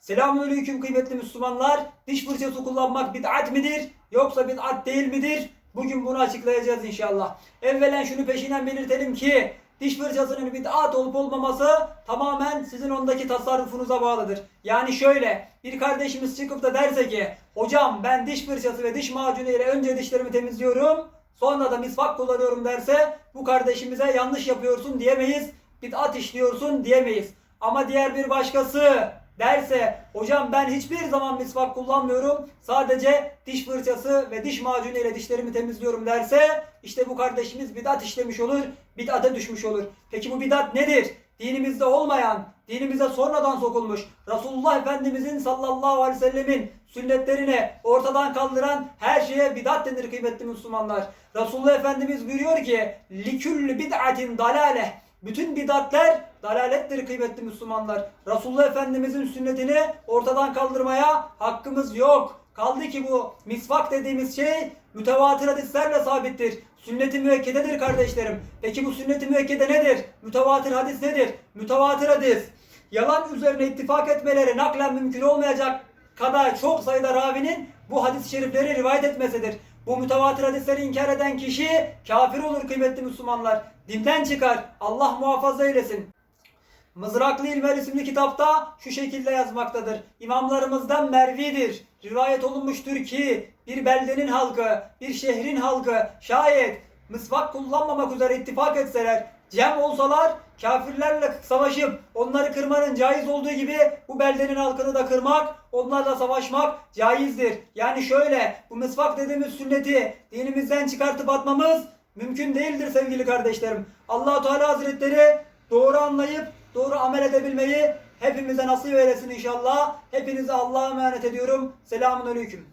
Selamünaleyküm kıymetli Müslümanlar. Diş fırçası kullanmak bid'at midir yoksa bid'at değil midir? Bugün bunu açıklayacağız inşallah. Evvelen şunu peşinen belirtelim ki diş fırçasının bid'at olup olmaması tamamen sizin ondaki tasarrufunuza bağlıdır. Yani şöyle bir kardeşimiz çıkıp da derse ki hocam ben diş fırçası ve diş macunu ile önce dişlerimi temizliyorum sonra da misvak kullanıyorum derse bu kardeşimize yanlış yapıyorsun diyemeyiz. Bid'at işliyorsun diyemeyiz. Ama diğer bir başkası derse hocam ben hiçbir zaman misvak kullanmıyorum. Sadece diş fırçası ve diş macunu ile dişlerimi temizliyorum derse işte bu kardeşimiz bidat işlemiş olur. Bid'ate düşmüş olur. Peki bu bidat nedir? Dinimizde olmayan, dinimize sonradan sokulmuş, Resulullah Efendimizin sallallahu aleyhi ve sellemin sünnetlerini ortadan kaldıran her şeye bidat denir kıymetli Müslümanlar. Resulullah Efendimiz buyuruyor ki liküllü bid'atin dalale bütün bidatler dalalettir kıymetli Müslümanlar. Resulullah Efendimizin sünnetini ortadan kaldırmaya hakkımız yok. Kaldı ki bu misvak dediğimiz şey mütevatir hadislerle sabittir. Sünnet-i müekkededir kardeşlerim. Peki bu sünnet-i müekkede nedir? Mütevatir hadis nedir? Mütevatir hadis. Yalan üzerine ittifak etmeleri naklen mümkün olmayacak kadar çok sayıda ravinin bu hadis-i şerifleri rivayet etmesidir. Bu mütevatir hadisleri inkar eden kişi kafir olur kıymetli Müslümanlar. Dinden çıkar. Allah muhafaza eylesin. Mızraklı İlmer isimli kitapta şu şekilde yazmaktadır. İmamlarımızdan Mervi'dir. Rivayet olunmuştur ki bir beldenin halkı, bir şehrin halkı şayet mısvak kullanmamak üzere ittifak etseler, cem olsalar kafirlerle savaşıp onları kırmanın caiz olduğu gibi bu beldenin halkını da kırmak, onlarla savaşmak caizdir. Yani şöyle bu mısvak dediğimiz sünneti dinimizden çıkartıp atmamız mümkün değildir sevgili kardeşlerim. allah Teala Hazretleri doğru anlayıp doğru amel edebilmeyi hepimize nasip eylesin inşallah. Hepinize Allah'a emanet ediyorum. Selamun Aleyküm.